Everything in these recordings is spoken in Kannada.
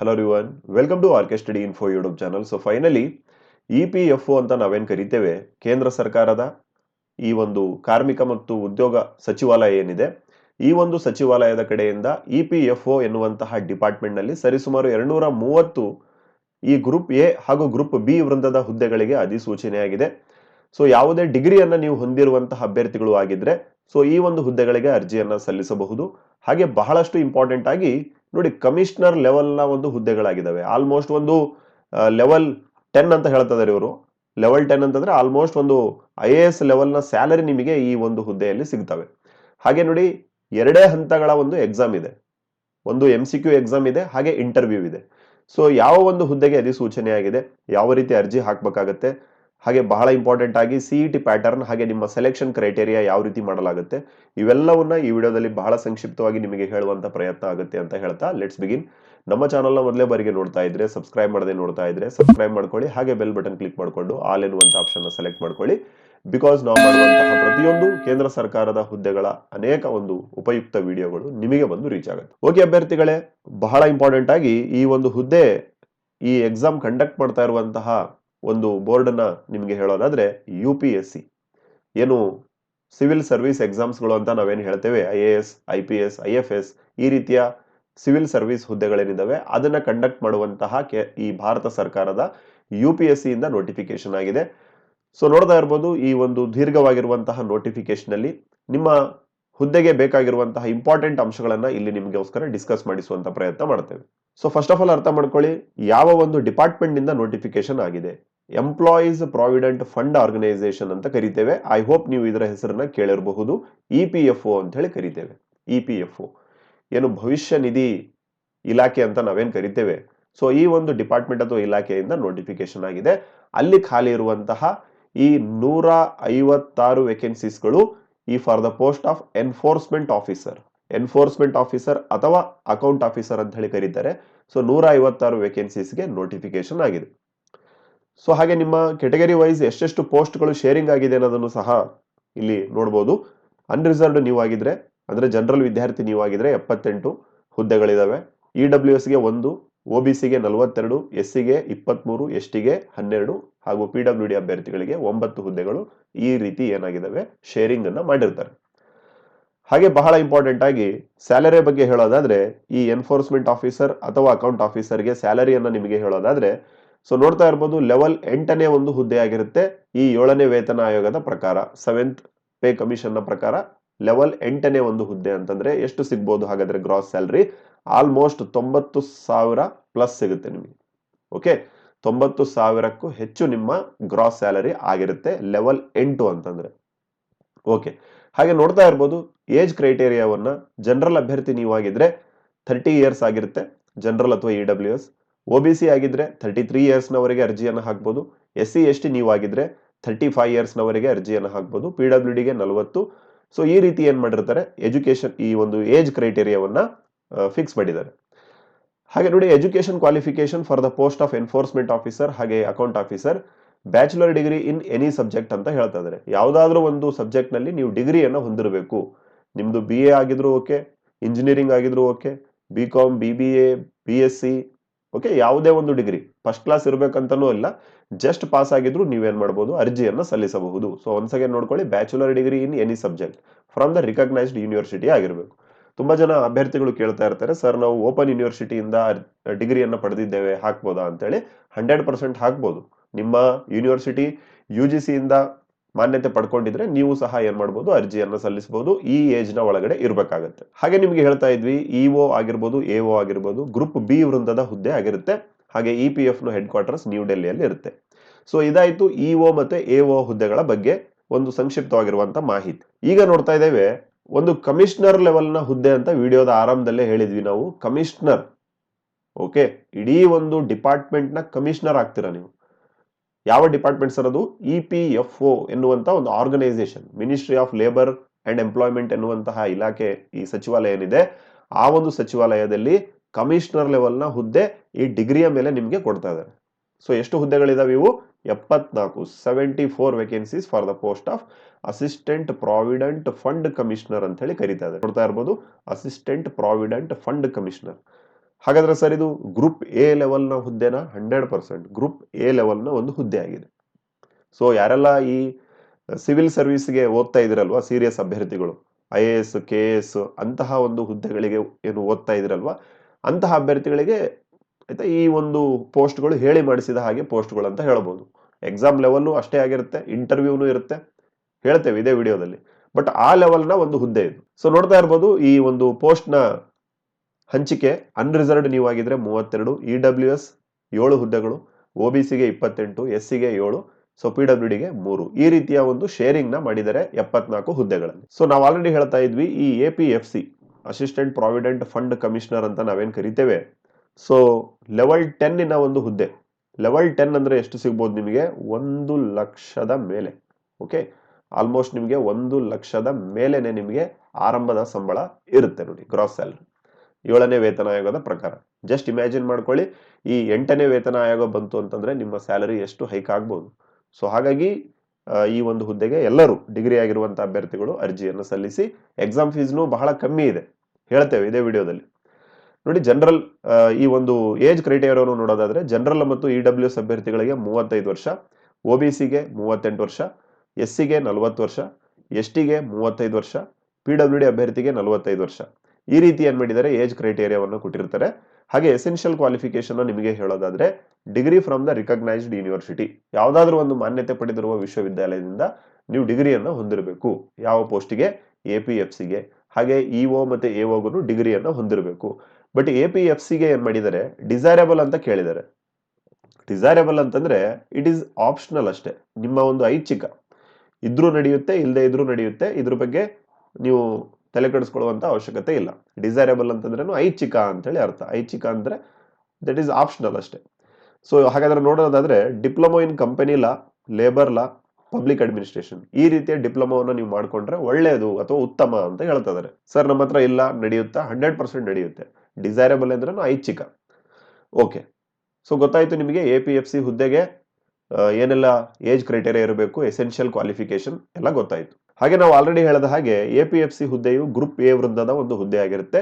Hello everyone welcome to R K study info YouTube channel so finally E P F O ಅಂತ ನಾವೇನು ಕರಿತೇವೆ? ಕೇಂದ್ರ ಸರ್ಕಾರದ ಈ ಒಂದು ಕಾರ್ಮಿಕ ಮತ್ತು ಉದ್ಯೋಗ ಸಚಿವಾಲಯ ಏನಿದೆ? ಈ ಒಂದು ಸಚಿವಾಲಯದ ಕಡೆಯಿಂದ ಇ ಪಿ ಎಫ್ ಒ ಎನ್ನುವಂತಹ ಡಿಪಾರ್ಟ್ಮೆಂಟ್ನಲ್ಲಿ ಸರಿಸುಮಾರು ಎರಡುನೂರ ಮೂವತ್ತು ಈ ಗ್ರೂಪ್ ಎ ಹಾಗೂ ಗ್ರೂಪ್ ಬಿ ವೃಂದದ ಹುದ್ದೆಗಳಿಗೆ ಅಧಿಸೂಚನೆಯಾಗಿದೆ ಸೊ ಯಾವುದೇ ಡಿಗ್ರಿಯನ್ನು ನೀವು ಹೊಂದಿರುವಂತಹ ಅಭ್ಯರ್ಥಿಗಳು ಆಗಿದ್ರೆ ಸೊ ಈ ಒಂದು ಹುದ್ದೆಗಳಿಗೆ ಅರ್ಜಿಯನ್ನು ಸಲ್ಲಿಸಬಹುದು. ಹಾಗೆ ಬಹಳಷ್ಟು ಇಂಪಾರ್ಟೆಂಟ್ ಆಗಿ ನೋಡಿ ಕಮಿಷನರ್ ಲೆವೆಲ್ನ ಒಂದು ಹುದ್ದೆಗಳಾಗಿದ್ದಾವೆ. ಆಲ್ಮೋಸ್ಟ್ ಒಂದು ಲೆವೆಲ್ ಟೆನ್ ಅಂತ ಹೇಳ್ತಿದ್ದಾರೆ ಇವರು. ಲೆವೆಲ್ ಟೆನ್ ಅಂತಂದ್ರೆ ಆಲ್ಮೋಸ್ಟ್ ಒಂದು ಐ ಎ ಎಸ್ ಲೆವೆಲ್ನ ಸ್ಯಾಲರಿ ನಿಮಗೆ ಈ ಒಂದು ಹುದ್ದೆಯಲ್ಲಿ ಸಿಗ್ತವೆ. ಹಾಗೆ ನೋಡಿ, ಎರಡೇ ಹಂತಗಳ ಒಂದು ಎಕ್ಸಾಮ್ ಇದೆ. ಒಂದು ಎಂ ಸಿ ಕ್ಯೂ ಎಕ್ಸಾಮ್ ಇದೆ, ಹಾಗೆ ಇಂಟರ್ವ್ಯೂ ಇದೆ. ಸೊ ಯಾವ ಒಂದು ಹುದ್ದೆಗೆ ಅಧಿಸೂಚನೆ ಆಗಿದೆ ಯಾವ ರೀತಿ ಅರ್ಜಿ ಹಾಕಬೇಕಾಗತ್ತೆ ಹಾಗೆ ಬಹಳ ಇಂಪಾರ್ಟೆಂಟ್ ಆಗಿ ಸಿಇ ಟಿ ಪ್ಯಾಟರ್ನ್ ಹಾಗೆ ನಿಮ್ಮ ಸೆಲೆಕ್ಷನ್ ಕ್ರೈಟೇರಿಯಾ ಯಾವ ರೀತಿ ಮಾಡಲಾಗುತ್ತೆ, ಇವೆಲ್ಲವನ್ನ ಈ ವಿಡಿಯೋದಲ್ಲಿ ಬಹಳ ಸಂಕ್ಷಿಪ್ತವಾಗಿ ನಿಮಗೆ ಹೇಳುವಂತ ಪ್ರಯತ್ನ ಆಗುತ್ತೆ ಅಂತ ಹೇಳ್ತಾ ಲೆಟ್ಸ್ ಬಿಗಿನ್ ನಮ್ಮ ಚಾನಲ್ನ ಮೊದಲೇ ಬಾರಿಗೆ ನೋಡ್ತಾ ಇದ್ರೆ ಸಬ್ಸ್ಕ್ರೈಬ್ ಮಾಡದೆ ನೋಡ್ತಾ ಇದ್ರೆ ಸಬ್ಸ್ಕ್ರೈಬ್ ಮಾಡ್ಕೊಳ್ಳಿ, ಹಾಗೆ ಬೆಲ್ ಬಟನ್ ಕ್ಲಿಕ್ ಮಾಡಿಕೊಂಡು ಆಲ್ ಎನ್ನುವಂತ ಆಪ್ಷನ್ ಸೆಲೆಕ್ಟ್ ಮಾಡ್ಕೊಳ್ಳಿ. ಬಿಕಾಸ್ ನಾವು ಮಾಡುವಂತಹ ಪ್ರತಿಯೊಂದು ಕೇಂದ್ರ ಸರ್ಕಾರದ ಹುದ್ದೆಗಳ ಅನೇಕ ಒಂದು ಉಪಯುಕ್ತ ವಿಡಿಯೋಗಳು ನಿಮಗೆ ಬಂದು ರೀಚ್ ಆಗುತ್ತೆ. ಓಕೆ ಅಭ್ಯರ್ಥಿಗಳೇ, ಬಹಳ ಇಂಪಾರ್ಟೆಂಟ್ ಆಗಿ ಈ ಒಂದು ಹುದ್ದೆ ಈ ಎಕ್ಸಾಮ್ ಕಂಡಕ್ಟ್ ಮಾಡ್ತಾ ಇರುವಂತಹ ಒಂದು ಬೋರ್ಡನ್ನು ನಿಮಗೆ ಹೇಳೋದಾದರೆ ಯು ಪಿ ಎಸ್ ಸಿ ಏನು ಸಿವಿಲ್ ಸರ್ವಿಸ್ ಎಕ್ಸಾಮ್ಸ್ಗಳು ಅಂತ ನಾವೇನು ಹೇಳ್ತೇವೆ, I A S, I P S, I F S, ಈ ರೀತಿಯ ಸಿವಿಲ್ ಸರ್ವಿಸ್ ಹುದ್ದೆಗಳೇನಿದ್ದಾವೆ, ಅದನ್ನು ಕಂಡಕ್ಟ್ ಮಾಡುವಂತಹ ಕೆ, ಈ ಭಾರತ ಸರ್ಕಾರದ ಯು ಪಿ ಎಸ್ ಸಿಯಿಂದ ನೋಟಿಫಿಕೇಶನ್ ಆಗಿದೆ. ಸೊ ನೋಡ್ತಾ ಇರ್ಬೋದು, ಈ ಒಂದು ದೀರ್ಘವಾಗಿರುವಂತಹ ನೋಟಿಫಿಕೇಶನಲ್ಲಿ ನಿಮ್ಮ ಹುದ್ದೆಗೆ ಬೇಕಾಗಿರುವಂತಹ ಇಂಪಾರ್ಟೆಂಟ್ ಅಂಶಗಳನ್ನು ಇಲ್ಲಿ ನಿಮಗೋಸ್ಕರ ಡಿಸ್ಕಸ್ ಮಾಡಿಸುವಂಥ ಪ್ರಯತ್ನ ಮಾಡ್ತೇವೆ. ಸೊ ಫಸ್ಟ್ ಆಫ್ ಆಲ್ ಅರ್ಥ ಮಾಡ್ಕೊಳ್ಳಿ, ಯಾವ ಒಂದು ಡಿಪಾರ್ಟ್ಮೆಂಟ್ನಿಂದ ನೋಟಿಫಿಕೇಶನ್ ಆಗಿದೆ? ಎಂಪ್ಲಾಯೀಸ್ ಪ್ರಾವಿಡೆಂಟ್ ಫಂಡ್ ಆರ್ಗನೈಸೇಷನ್ ಅಂತ ಕರಿತೇವೆ. ಐ ಹೋಪ್ ನೀವು ಇದರ ಹೆಸರನ್ನ ಕೇಳಿರಬಹುದು. ಇ ಪಿ ಎಫ್ ಒ ಅಂತ ಹೇಳಿ ಕರಿತೇವೆ. ಇ ಪಿ ಎಫ್ ಒ ಏನು ಭವಿಷ್ಯ ನಿಧಿ ಇಲಾಖೆ ಅಂತ ನಾವೇನು ಕರಿತೇವೆ? ಸೊ ಈ ಒಂದು ಡಿಪಾರ್ಟ್ಮೆಂಟ್ ಅಥವಾ ಇಲಾಖೆಯಿಂದ ನೋಟಿಫಿಕೇಶನ್ ಆಗಿದೆ. ಅಲ್ಲಿ ಖಾಲಿ ಇರುವಂತಹ ಈ ನೂರ ಐವತ್ತಾರು ವೇಕೆನ್ಸೀಸ್ಗಳು ಈ for the post of enforcement officer enforcement officer ಅಥವಾ ಅಕೌಂಟ್ ಆಫೀಸರ್ ಅಂತ ಹೇಳಿ ಕರೀತಾರೆ. ಸೊ ನೂರ ಐವತ್ತಾರು ವೇಕೆನ್ಸೀಸ್ಗೆ ನೋಟಿಫಿಕೇಶನ್ ಆಗಿದೆ. ಸೊ ಹಾಗೆ ನಿಮ್ಮ ಕೆಟಗರಿ ವೈಸ್ ಎಷ್ಟೆಷ್ಟು ಪೋಸ್ಟ್ಗಳು ಶೇರಿಂಗ್ ಆಗಿದೆ ಅನ್ನೋದನ್ನು ಸಹ ಇಲ್ಲಿ ನೋಡ್ಬೋದು. ಅನ್ರಿಸರ್ವ್ಡ್ ನೀವು ಆಗಿದ್ರೆ, ಅಂದ್ರೆ ಜನರಲ್ ವಿದ್ಯಾರ್ಥಿ ನೀವು ಆಗಿದ್ರೆ ಎಪ್ಪತ್ತೆಂಟು ಹುದ್ದೆಗಳಿದಾವೆ. ಇ ಡಬ್ಲ್ಯೂ ಎಸ್ಗೆ ಒಂದು ಒ ಬಿ ಸಿಗೆ ನಲವತ್ತೆರಡು ಎಸ್ ಸಿಗೆ ಇಪ್ಪತ್ತ್ಮೂರು ಎಸ್ ಟಿಗೆ ಹನ್ನೆರಡು ಹಾಗೂ ಪಿ ಡಬ್ಲ್ಯೂ ಡಿ ಅಭ್ಯರ್ಥಿಗಳಿಗೆ ಒಂಬತ್ತು ಹುದ್ದೆಗಳು ಈ ರೀತಿ ಏನಾಗಿದ್ದಾವೆ ಶೇರಿಂಗ್ ಅನ್ನು ಮಾಡಿರ್ತಾರೆ. ಹಾಗೆ ಬಹಳ ಇಂಪಾರ್ಟೆಂಟ್ ಆಗಿ ಸ್ಯಾಲರಿ ಬಗ್ಗೆ ಹೇಳೋದಾದ್ರೆ ಈ ಎನ್ಫೋರ್ಸ್ಮೆಂಟ್ ಆಫೀಸರ್ ಅಥವಾ ಅಕೌಂಟ್ ಆಫೀಸರ್ಗೆ ಸ್ಯಾಲರಿಯನ್ನು ನಿಮಗೆ ಹೇಳೋದಾದ್ರೆ ಸೊ ನೋಡ್ತಾ ಇರ್ಬೋದು ಲೆವೆಲ್ ಎಂಟನೇ ಒಂದು ಹುದ್ದೆ ಆಗಿರುತ್ತೆ. ಈ ಏಳನೇ ವೇತನ ಆಯೋಗದ ಪ್ರಕಾರ ಸೆವೆಂತ್ ಪೇ ಕಮಿಷನ್ನ ಪ್ರಕಾರ ಲೆವೆಲ್ ಎಂಟನೇ ಒಂದು ಹುದ್ದೆ ಅಂತಂದ್ರೆ ಎಷ್ಟು ಸಿಗ್ಬೋದು ಹಾಗಾದ್ರೆ ಗ್ರಾಸ್ ಸ್ಯಾಲರಿ ಆಲ್ಮೋಸ್ಟ್ ತೊಂಬತ್ತು ಸಾವಿರ ಪ್ಲಸ್ ಸಿಗುತ್ತೆ ನಿಮಗೆ. ಓಕೆ ತೊಂಬತ್ತು ಸಾವಿರಕ್ಕೂ ಹೆಚ್ಚು ನಿಮ್ಮ ಗ್ರಾಸ್ ಸ್ಯಾಲರಿ ಆಗಿರುತ್ತೆ ಲೆವೆಲ್ ಎಂಟು ಅಂತಂದ್ರೆ. ಓಕೆ ಹಾಗೆ ನೋಡ್ತಾ ಇರ್ಬೋದು ಏಜ್ ಕ್ರೈಟೇರಿಯಾವನ್ನ ಜನರಲ್ ಅಭ್ಯರ್ಥಿ ನೀವಾಗಿದ್ರೆ ಥರ್ಟಿ ಇಯರ್ಸ್ ಆಗಿರುತ್ತೆ ಜನರಲ್ ಅಥವಾ E W S O B C ಆಗಿದ್ರೆ ಥರ್ಟಿ ತ್ರೀ ಇಯರ್ಸ್ನವರೆಗೆ ಅರ್ಜಿಯನ್ನು ಹಾಕ್ಬೋದು. ಎಸ್ ಸಿ, ಎಸ್ ಟಿ ನೀವಾಗಿದ್ರೆ ಥರ್ಟಿ ಫೈವ್ ಇಯರ್ಸ್ನವರೆಗೆ ಅರ್ಜಿಯನ್ನು ಹಾಕ್ಬೋದು. ಪಿ ಡಬ್ಲ್ಯೂ ಡಿಗೆ ನಲವತ್ತು. ಸೊ ಈ ರೀತಿ ಏನ್ ಮಾಡಿರ್ತಾರೆ? ಎಜುಕೇಶನ್ ಈ ಒಂದು ಏಜ್ ಕ್ರೈಟೇರಿಯಾವನ್ನ ಫಿಕ್ಸ್ ಮಾಡಿದ್ದಾರೆ. ಹಾಗೆ ನೋಡಿ education qualification for the post of enforcement officer ಹಾಗೆ account officer bachelor degree in any subject ಅಂತ ಹೇಳ್ತಾ ಇದ್ದಾರೆ. ಯಾವುದಾದ್ರೂ ಒಂದು ಸಬ್ಜೆಕ್ಟ್ನಲ್ಲಿ ನೀವು ಡಿಗ್ರಿಯನ್ನು ಹೊಂದಿರಬೇಕು. ನಿಮ್ದು ಬಿ ಎ ಆಗಿದ್ರು ಓಕೆ ಇಂಜಿನಿಯರಿಂಗ್ ಆಗಿದ್ರು okay B com B B A B S C okay ಯಾವುದೇ ಒಂದು ಡಿಗ್ರಿ ಫಸ್ಟ್ ಕ್ಲಾಸ್ ಇರಬೇಕಂತಲೂ ಇಲ್ಲ. ಜಸ್ಟ್ ಪಾಸ್ ಆಗಿದ್ರು ನೀವೇನ್ ಮಾಡಬಹುದು ಅರ್ಜಿಯನ್ನು ಸಲ್ಲಿಸಬಹುದು. ಸೊ ಅಗೇನ್ ನೋಡ್ಕೊಳ್ಳಿ bachelor degree in any subject from the recognised university ಆಗಿರಬೇಕು. ತುಂಬಾ ಜನ ಅಭ್ಯರ್ಥಿಗಳು ಕೇಳ್ತಾ ಇರ್ತಾರೆ ಸರ್ ನಾವು ಓಪನ್ ಯೂನಿವರ್ಸಿಟಿಯಿಂದ ಡಿಗ್ರಿಯನ್ನು ಪಡೆದಿದ್ದೇವೆ, ಹಾಕ್ಬೋದಾ? ಅಂತೇಳಿ. ಹಂಡ್ರೆಡ್ ಪರ್ಸೆಂಟ್ ಹಾಕ್ಬೋದು. ನಿಮ್ಮ ಯೂನಿವರ್ಸಿಟಿ ಯು ಜಿ ಸಿಯಿಂದ ಮಾನ್ಯತೆ ಪಡ್ಕೊಂಡಿದ್ರೆ ನೀವು ಸಹ ಏನ್ ಮಾಡಬಹುದು ಅರ್ಜಿಯನ್ನು ಸಲ್ಲಿಸಬಹುದು ಈ ಏಜ್ನ ಒಳಗಡೆ ಇರಬೇಕಾಗತ್ತೆ. ಹಾಗೆ ನಿಮಗೆ ಹೇಳ್ತಾ ಇದ್ವಿ ಇಒ ಆಗಿರ್ಬೋದು ಎಒ ಆಗಿರ್ಬೋದು ಗ್ರೂಪ್ ಬಿ ವೃಂದದ ಹುದ್ದೆ ಆಗಿರುತ್ತೆ. ಹಾಗೆ ಇ ಪಿ ಎಫ್ನ ಹೆಡ್ ಕ್ವಾರ್ಟರ್ಸ್ ನ್ಯೂ ಡೆಲ್ಲಿಯಲ್ಲಿ ಇರುತ್ತೆ. ಸೊ ಇದಾಯ್ತು ಇಒ ಮತ್ತೆ ಎಒ ಹುದ್ದೆಗಳ ಬಗ್ಗೆ ಒಂದು ಸಂಕ್ಷಿಪ್ತವಾಗಿರುವಂತ ಮಾಹಿತಿ. ಈಗ ನೋಡ್ತಾ ಇದ್ದೇವೆ, ಒಂದು ಕಮಿಷನರ್ ಲೆವೆಲ್ನ ಹುದ್ದೆ ಅಂತ ವಿಡಿಯೋದ ಆರಂಭದಲ್ಲೇ ಹೇಳಿದ್ವಿ ನಾವು. ಕಮಿಷನರ್ ಓಕೆ ಇಡೀ ಒಂದು ಡಿಪಾರ್ಟ್ಮೆಂಟ್ನ ಕಮಿಷನರ್ ಆಗ್ತೀರಾ ನೀವು? ಯಾವ ಡಿಪಾರ್ಟ್ಮೆಂಟ್ ಸರ್ ಅದು? ಇ ಪಿ ಎಫ್ ಒ ಎನ್ನುವಂತ ಒಂದು organisation ministry of labour and employment ಎನ್ನುವಂತಹ ಇಲಾಖೆ ಈ ಸಚಿವಾಲಯ ಏನಿದೆ, ಆ ಒಂದು ಸಚಿವಾಲಯದಲ್ಲಿ ಕಮಿಷನರ್ ಲೆವೆಲ್ನ ಹುದ್ದೆ ಈ ಡಿಗ್ರಿಯ ಮೇಲೆ ನಿಮಗೆ ಕೊಡ್ತಾ ಇದ್ದಾರೆ. ಸೊ ಎಷ್ಟು ಹುದ್ದೆಗಳಿದಾವೆ ಇವು? ಎಪ್ಪತ್ನಾಲ್ಕು seventy four vacancies for the post of assistant provident fund commissioner ಅಂತ ಹೇಳಿ ಕರೀತಾ ಇದ್ದಾರೆ. ನೋಡ್ತಾ ಇರ್ಬೋದು ಅಸಿಸ್ಟೆಂಟ್ ಪ್ರಾವಿಡೆಂಟ್ ಫಂಡ್ ಕಮಿಷನರ್ ಹಾಗಾದ್ರೆ ಸರ್ ಇದು ಗ್ರೂಪ್ ಎ ಲೆವೆಲ್ನ ಹುದ್ದೆನ ಹಂಡ್ರೆಡ್ ಪರ್ಸೆಂಟ್ ಗ್ರೂಪ್ ಎ ಲೆವೆಲ್ನ ಒಂದು ಹುದ್ದೆ ಆಗಿದೆ. ಸೊ ಯಾರೆಲ್ಲ ಈ ಸಿವಿಲ್ ಸರ್ವಿಸ್ಗೆ ಓದ್ತಾ ಇದಿರಲ್ವಾ ಸೀರಿಯಸ್ ಅಭ್ಯರ್ಥಿಗಳು I A S K S ಅಂತಹ ಒಂದು ಹುದ್ದೆಗಳಿಗೆ ಏನು ಓದ್ತಾ ಇದಿರಲ್ವಾ, ಅಂತಹ ಅಭ್ಯರ್ಥಿಗಳಿಗೆ ಆಯ್ತಾ ಈ ಒಂದು ಪೋಸ್ಟ್ಗಳು ಹೇಳಿ ಮಾಡಿಸಿದ ಹಾಗೆ ಪೋಸ್ಟ್ಗಳು ಅಂತ ಹೇಳ್ಬೋದು. ಎಕ್ಸಾಮ್ ಲೆವೆಲ್ಲು ಅಷ್ಟೇ ಆಗಿರುತ್ತೆ ಇಂಟರ್ವ್ಯೂನು ಇರುತ್ತೆ, ಹೇಳ್ತೇವೆ ಇದೇ ವಿಡಿಯೋದಲ್ಲಿ ಬಟ್ ಆ ಲೆವೆಲ್ನ ಒಂದು ಹುದ್ದೆ ಇದು. ಸೊ ನೋಡ್ತಾ ಇರ್ಬೋದು ಈ ಒಂದು ಪೋಸ್ಟ್ನ ಹಂಚಿಕೆ ಅನ್ರಿಸರ್ವ್ಡ್ ನೀವು ಆಗಿದ್ರೆ ಮೂವತ್ತೆರಡು ಇ ಡಬ್ಲ್ಯೂ ಎಸ್ ಏಳು ಹುದ್ದೆಗಳು ಒ ಬಿ ಸಿಗೆ ಇಪ್ಪತ್ತೆಂಟು ಎಸ್ ಸಿಗೆ ಏಳು ಸೊ ಪಿ ಡಬ್ಲ್ಯೂ ಡಿಗೆ ಮೂರು. ಈ ರೀತಿಯ ಒಂದು ಶೇರಿಂಗ್ನ ಮಾಡಿದ್ದಾರೆ ಎಪ್ಪತ್ನಾಲ್ಕು ಹುದ್ದೆಗಳಲ್ಲಿ. ಸೊ ನಾವು ಆಲ್ರೆಡಿ ಹೇಳ್ತಾ ಇದ್ವಿ, ಈ A P F C assistant provident fund commissioner ಅಂತ ನಾವೇನು ಕರಿತೇವೆ? ಸೊ ಲೆವೆಲ್ ಟೆನ್ನಿನ ಒಂದು ಹುದ್ದೆ. ಲೆವೆಲ್ ಟೆನ್ ಅಂದ್ರೆ ಎಷ್ಟು ಸಿಗ್ಬೋದು ನಿಮಗೆ? ಒಂದು ಲಕ್ಷದ ಮೇಲೆ. ಓಕೆ ಆಲ್ಮೋಸ್ಟ್ ನಿಮಗೆ ಒಂದು ಲಕ್ಷದ ಮೇಲೆನೆ ನಿಮಗೆ ಆರಂಭದ ಸಂಬಳ ಇರುತ್ತೆ ನೋಡಿ ಗ್ರಾಸ್ ಸ್ಯಾಲರಿ ಏಳನೇ ವೇತನ ಆಯೋಗದ ಪ್ರಕಾರ. ಜಸ್ಟ್ ಇಮ್ಯಾಜಿನ್ ಮಾಡ್ಕೊಳ್ಳಿ, ಈ ಎಂಟನೇ ವೇತನ ಆಯೋಗ ಬಂತು ಅಂತಂದ್ರೆ ನಿಮ್ಮ ಸ್ಯಾಲರಿ ಎಷ್ಟು ಹೈಕ್ ಆಗ್ಬೋದು. ಸೊ ಹಾಗಾಗಿ ಈ ಒಂದು ಹುದ್ದೆಗೆ ಎಲ್ಲರೂ ಡಿಗ್ರಿ ಆಗಿರುವಂತಹ ಅಭ್ಯರ್ಥಿಗಳು ಅರ್ಜಿಯನ್ನು ಸಲ್ಲಿಸಿ ಎಕ್ಸಾಮ್ ಫೀಸ್ನು ಬಹಳ ಕಮ್ಮಿ ಇದೆ. ಹೇಳ್ತೇವೆ ಇದೇ ವಿಡಿಯೋದಲ್ಲಿ. ನೋಡಿ ಜನರಲ್ ಈ ಒಂದು ಏಜ್ ಕ್ರೈಟೇರಿಯಾವನ್ನು ನೋಡೋದಾದ್ರೆ ಜನರಲ್ ಮತ್ತು ಇ ಡಬ್ಲ್ಯೂ ಎಸ್ ಅಭ್ಯರ್ಥಿಗಳಿಗೆ ಮೂವತ್ತೈದು ವರ್ಷ ಒ ಬಿ ಸಿಗೆ ಮೂವತ್ತೆಂಟು ವರ್ಷ ಎಸ್ ಸಿಗೆ ನಲವತ್ತು ವರ್ಷ ಎಸ್ ಟಿಗೆ ಮೂವತ್ತೈದು ವರ್ಷ ಪಿ ಡಬ್ಲ್ಯೂ ಡಿ ಅಭ್ಯರ್ಥಿಗೆ ನಲವತ್ತೈದು ವರ್ಷ. ಈ ರೀತಿ ಏನ್ ಮಾಡಿದ್ದಾರೆ ಏಜ್ ಕ್ರೈಟೇರಿಯಾವನ್ನು ಕೊಟ್ಟಿರ್ತಾರೆ. ಹಾಗೆ ಎಸೆನ್ಷಿಯಲ್ ಕ್ವಾಲಿಫಿಕೇಶನ್ ನಿಮಗೆ ಹೇಳೋದಾದ್ರೆ degree from the recognised university ಯಾವುದಾದ್ರೂ ಒಂದು ಮಾನ್ಯತೆ ಪಡೆದಿರುವ ವಿಶ್ವವಿದ್ಯಾಲಯದಿಂದ ನೀವು ಡಿಗ್ರಿಯನ್ನು ಹೊಂದಿರಬೇಕು. ಯಾವ ಪೋಸ್ಟಿಗೆ ಎ ಪಿ ಎಫ್ ಸಿಗೆ ಹಾಗೆ ಇಒ ಮತ್ತೆ ಎ ಒಗೂ ಡಿಗ್ರಿಯನ್ನು ಹೊಂದಿರಬೇಕು. ಬಟ್ ಎ ಪಿ ಎಫ್ ಸಿಗೆ ಏನ್ ಮಾಡಿದ್ದಾರೆ? ಡಿಸೈರಬಲ್ ಅಂತ ಕೇಳಿದ್ದಾರೆ. ಡಿಸೈರಬಲ್ ಅಂತಂದ್ರೆ ಇಟ್ ಈಸ್ ಆಪ್ಷನಲ್ ಅಷ್ಟೇ. ನಿಮ್ಮ ಒಂದು ಐಚ್ಛಿಕ. ಇದ್ರೂ ನಡೆಯುತ್ತೆ ಇಲ್ಲದೆ ಇದ್ರೂ ನಡೆಯುತ್ತೆ. ಇದ್ರ ಬಗ್ಗೆ ನೀವು ತಲೆ ಕೆಡಿಸ್ಕೊಳ್ಳುವಂತ ಅವಶ್ಯಕತೆ ಇಲ್ಲ. ಡಿಸೈರೇಬಲ್ ಅಂತಂದ್ರೇನು ಐಚ್ಛಿಕ ಅಂತೇಳಿ ಅರ್ಥ. ಐಚ್ಛಿಕ ಅಂದ್ರೆ ದಟ್ ಈಸ್ ಆಪ್ಷನಲ್ ಅಷ್ಟೇ. ಸೊ ಹಾಗಾದ್ರೆ ನೋಡೋದಾದ್ರೆ diploma in company law labour law public administration ಈ ರೀತಿಯ ಡಿಪ್ಲೊಮೋವನ್ನು ನೀವು ಮಾಡ್ಕೊಂಡ್ರೆ ಒಳ್ಳೆಯದು ಅಥವಾ ಉತ್ತಮ ಅಂತ ಹೇಳ್ತಿದ್ದಾರೆ ಸರ್, ನಮ್ಮ ಹತ್ರ ಇಲ್ಲ, ನಡೆಯುತ್ತಾ? ಹಂಡ್ರೆಡ್ ಪರ್ಸೆಂಟ್ ನಡೆಯುತ್ತೆ. ಡಿಸೈರೇಬಲ್ ಅಂದ್ರೆ ಐಚ್ಛಿಕ. ಓಕೆ ಸೊ ಗೊತ್ತಾಯ್ತು ನಿಮಗೆ ಎ ಪಿ ಎಫ್ ಸಿ ಹುದ್ದೆಗೆ ಏನೆಲ್ಲ ಏಜ್ ಕ್ರೈಟೇರಿಯಾ ಇರಬೇಕು ಎಸೆನ್ಷಿಯಲ್ ಕ್ವಾಲಿಫಿಕೇಶನ್ ಎಲ್ಲ ಗೊತ್ತಾಯ್ತು. ಹಾಗೆ ನಾವು ಆಲ್ರೆಡಿ ಹೇಳಿದ ಹಾಗೆ ಎ ಪಿ ಎಫ್ ಸಿ ಹುದ್ದೆಯು ಗ್ರೂಪ್ ಎ ವೃಂದದ ಒಂದು ಹುದ್ದೆ ಆಗಿರುತ್ತೆ.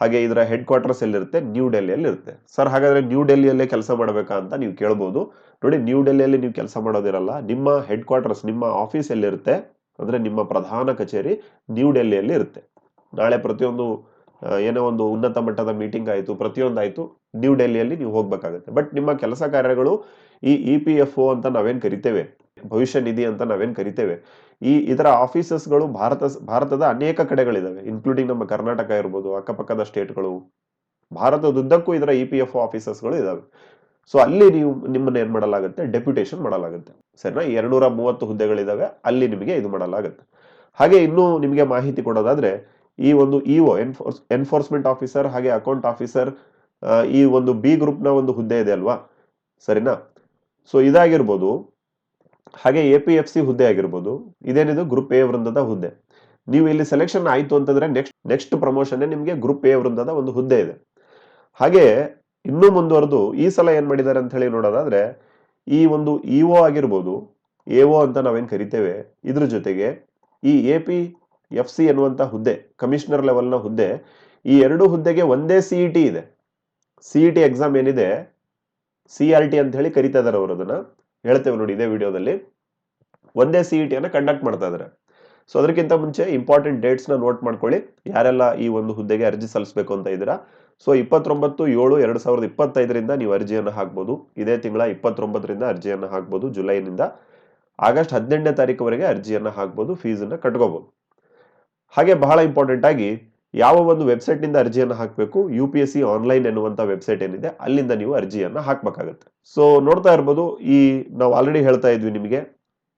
ಹಾಗೆ ಇದರ ಹೆಡ್ ಕ್ವಾರ್ಟರ್ಸ್ ಎಲ್ಲಿರುತ್ತೆ? ನ್ಯೂ ಡೆಲ್ಲಿಯಲ್ಲಿ ಇರುತ್ತೆ ಸರ್ ಹಾಗಾದ್ರೆ ನ್ಯೂ ಡೆಲ್ಲಿಯಲ್ಲೇ ಕೆಲಸ ಮಾಡಬೇಕಾ ಅಂತ ನೀವು ಕೇಳ್ಬೋದು. ನೋಡಿ ನ್ಯೂ ಡೆಲ್ಲಿಯಲ್ಲಿ ನೀವು ಕೆಲಸ ಮಾಡೋದಿರಲ್ಲ. ನಿಮ್ಮ ಹೆಡ್ ಕ್ವಾರ್ಟರ್ಸ್ ನಿಮ್ಮ ಆಫೀಸ್ ಎಲ್ಲಿರುತ್ತೆ? ಅಂದ್ರೆ ನಿಮ್ಮ ಪ್ರಧಾನ ಕಚೇರಿ ನ್ಯೂ ಡೆಲ್ಲಿಯಲ್ಲಿ ಇರುತ್ತೆ ನಾಳೆ ಪ್ರತಿಯೊಂದು ಏನೋ ಒಂದು ಉನ್ನತ ಮಟ್ಟದ ಮೀಟಿಂಗ್ ಆಯಿತು ಪ್ರತಿಯೊಂದಾಯಿತು ನ್ಯೂ ಡೆಲ್ಲಿಯಲ್ಲಿ ನೀವು ಹೋಗ್ಬೇಕಾಗುತ್ತೆ. ಬಟ್ ನಿಮ್ಮ ಕೆಲಸ ಕಾರ್ಯಗಳು ಈ ಇ ಪಿ ಎಫ್ ಒ ಅಂತ ನಾವೇನು ಕರಿತೇವೆ? ಭವಿಷ್ಯ ನಿಧಿ ಅಂತ ನಾವೇನು ಕರಿತೇವೆ? ಈ ಇದರ ಆಫೀಸಸ್ಗಳು ಭಾರತ ಭಾರತದ ಅನೇಕ ಕಡೆಗಳಿದ್ದಾವೆ ಇನ್ಕ್ಲೂಡಿಂಗ್ ನಮ್ಮ ಕರ್ನಾಟಕ ಇರ್ಬೋದು, ಅಕ್ಕಪಕ್ಕದ ಸ್ಟೇಟ್ಗಳು. ಭಾರತದುದ್ದಕ್ಕೂ ಇದರ ಇ ಪಿ ಎಫ್ ಆಫೀಸಸ್ಗಳು ಇದಾವೆ ಸೊ ಅಲ್ಲಿ ನೀವು ನಿಮ್ಮನ್ನ ಏನ್ ಮಾಡಲಾಗುತ್ತೆ? ಡೆಪ್ಯುಟೇಷನ್ ಮಾಡಲಾಗುತ್ತೆ. ಸರಿನಾ? ಎರಡ್ನೂರ ಮೂವತ್ತು ಹುದ್ದೆಗಳಿದ್ದಾವೆ, ಅಲ್ಲಿ ನಿಮಗೆ ಇದು ಮಾಡಲಾಗುತ್ತೆ. ಹಾಗೆ ಇನ್ನೂ ನಿಮಗೆ ಮಾಹಿತಿ ಕೊಡೋದಾದ್ರೆ, ಈ ಒಂದು ಇಒ ಎನ್ಫೋರ್ಸ್ ಎನ್ಫೋರ್ಸ್ಮೆಂಟ್ ಆಫೀಸರ್ ಹಾಗೆ ಅಕೌಂಟ್ ಆಫೀಸರ್ ಈ ಒಂದು ಬಿ ಗ್ರೂಪ್ನ ಒಂದು ಹುದ್ದೆ ಇದೆ ಅಲ್ವಾ? ಸರಿನಾ? ಸೊ ಇದಾಗಿರ್ಬೋದು ಹಾಗೆ ಎ ಪಿ ಎಫ್ ಸಿ ಹುದ್ದೆ ಆಗಿರ್ಬೋದು, ಇದೇನಿದು ಗ್ರೂಪ್ ಎ ವೃಂದದ ಹುದ್ದೆ. ನೀವು ಇಲ್ಲಿ ಸೆಲೆಕ್ಷನ್ ಆಯಿತು ಅಂತಂದ್ರೆ ನೆಕ್ಸ್ಟ್ ನೆಕ್ಸ್ಟ್ ಪ್ರಮೋಷನ್ ನಿಮಗೆ ಗ್ರೂಪ್ ಎ ವೃಂದದ ಒಂದು ಹುದ್ದೆ ಇದೆ. ಹಾಗೆ ಇನ್ನೂ ಮುಂದುವರೆದು ಈ ಸಲ ಏನ್ ಮಾಡಿದ್ದಾರೆ ಅಂತ ಹೇಳಿ ನೋಡೋದಾದ್ರೆ, ಈ ಒಂದು ಇಒ ಆಗಿರ್ಬೋದು ಎ ಒ ಅಂತ ನಾವೇನು ಕರಿತೇವೆ, ಇದ್ರ ಜೊತೆಗೆ ಈ ಎ ಪಿ ಎಫ್ ಸಿ ಎನ್ನುವಂಥ ಹುದ್ದೆ ಕಮಿಷನರ್ ಲೆವೆಲ್ನ ಹುದ್ದೆ, ಈ ಎರಡು ಹುದ್ದೆಗೆ ಒಂದೇ ಸಿಇ ಟಿ ಇದೆ. ಸಿಇ ಟಿ ಎಕ್ಸಾಮ್ ಏನಿದೆ ಸಿ ಆರ್ ಟಿ ಅಂತ ಹೇಳಿ ಕರಿತಾ ಇದಾರೆ ಅವರು ಅದನ್ನ. ಹೇಳ್ತೇವೆ ನೋಡಿ ಇದೇ ವಿಡಿಯೋದಲ್ಲಿ. ಒಂದೇ ಸಿ ಇ ಟಿಯನ್ನು ಕಂಡಕ್ಟ್ ಮಾಡ್ತಾ ಇದ್ದಾರೆ ಸೊ ಅದಕ್ಕಿಂತ ಮುಂಚೆ ಇಂಪಾರ್ಟೆಂಟ್ ಡೇಟ್ಸ್ನ ನೋಟ್ ಮಾಡ್ಕೊಳ್ಳಿ. ಯಾರೆಲ್ಲ ಈ ಒಂದು ಹುದ್ದೆಗೆ ಅರ್ಜಿ ಸಲ್ಲಿಸಬೇಕು ಅಂತ ಇದ್ದೀರಾ? ಸೊ ಇಪ್ಪತ್ತೊಂಬತ್ತು, ಏಳು, ಎರಡು ಸಾವಿರದ ಇಪ್ಪತ್ತೈದರಿಂದ ನೀವು ಅರ್ಜಿಯನ್ನು ಹಾಕ್ಬೋದು. ಇದೇ ತಿಂಗಳ ಇಪ್ಪತ್ತೊಂಬತ್ತರಿಂದ ಅರ್ಜಿಯನ್ನು ಹಾಕ್ಬೋದು, ಜುಲೈನಿಂದ. ಆಗಸ್ಟ್ ಹದಿನೆಂಟನೇ ತಾರೀಕುವರೆಗೆ ಅರ್ಜಿಯನ್ನು ಹಾಕ್ಬೋದು ಫೀಸನ್ನು ಕಟ್ಕೋಬೋದು. ಹಾಗೆ ಬಹಳ ಇಂಪಾರ್ಟೆಂಟ್ ಆಗಿ ಯಾವ ಒಂದು ವೆಬ್ಸೈಟ್ನಿಂದ ಅರ್ಜಿಯನ್ನು ಹಾಕಬೇಕು? U P S C online ಎನ್ನುವಂಥ ವೆಬ್ಸೈಟ್ ಏನಿದೆ, ಅಲ್ಲಿಂದ ನೀವು ಅರ್ಜಿಯನ್ನು ಹಾಕಬೇಕಾಗತ್ತೆ. ಸೊ ನೋಡ್ತಾ ಇರ್ಬೋದು, ಈ ನಾವು ಆಲ್ರೆಡಿ ಹೇಳ್ತಾ ಇದ್ವಿ ನಿಮಗೆ,